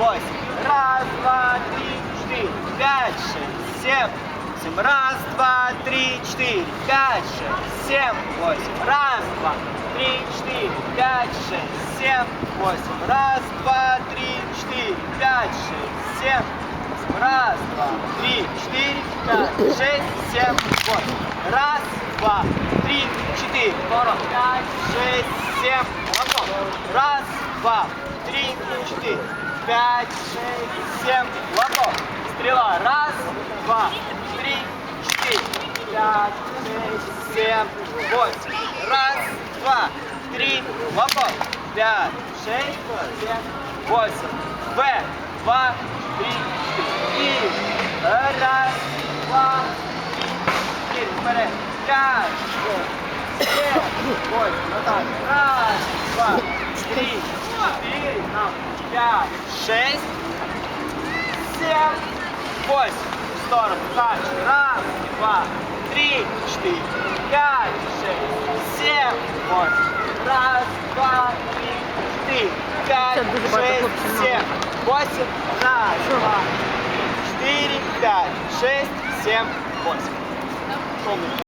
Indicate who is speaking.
Speaker 1: восемь. Раз, два, три, четыре, пять, шесть, семь. Семь. Раз, два, три, четыре, пять, шесть, семь, восемь. Раз, два, три, четыре, пять, шесть, семь, восемь. Раз, два, три, четыре, пять, шесть, семь. восемь. Раз, два, три, четыре, пять, шесть, семь, восемь. Раз, два, три, четыре, поворот. Пять, шесть, семь, ладно. Раз, два, три, четыре, пять, шесть, семь, ладно. Стрела. Раз, два, три, четыре, пять, шесть, семь, восемь. Раз, два, три, ладно. Пять, шесть, семь, восемь. В, два, три, четыре. И раз, два, три. Вперед. Пять, шесть, семь, восемь. Вот так. Раз, два, пять, шесть, семь, восемь. В сторону. Дальше. Раз, два, три, четыре, пять, шесть, семь, восемь. Раз, два, три, четыре, пять, шесть, семь, восемь. Раз, два, три, четыре, пять, шесть, семь, восемь.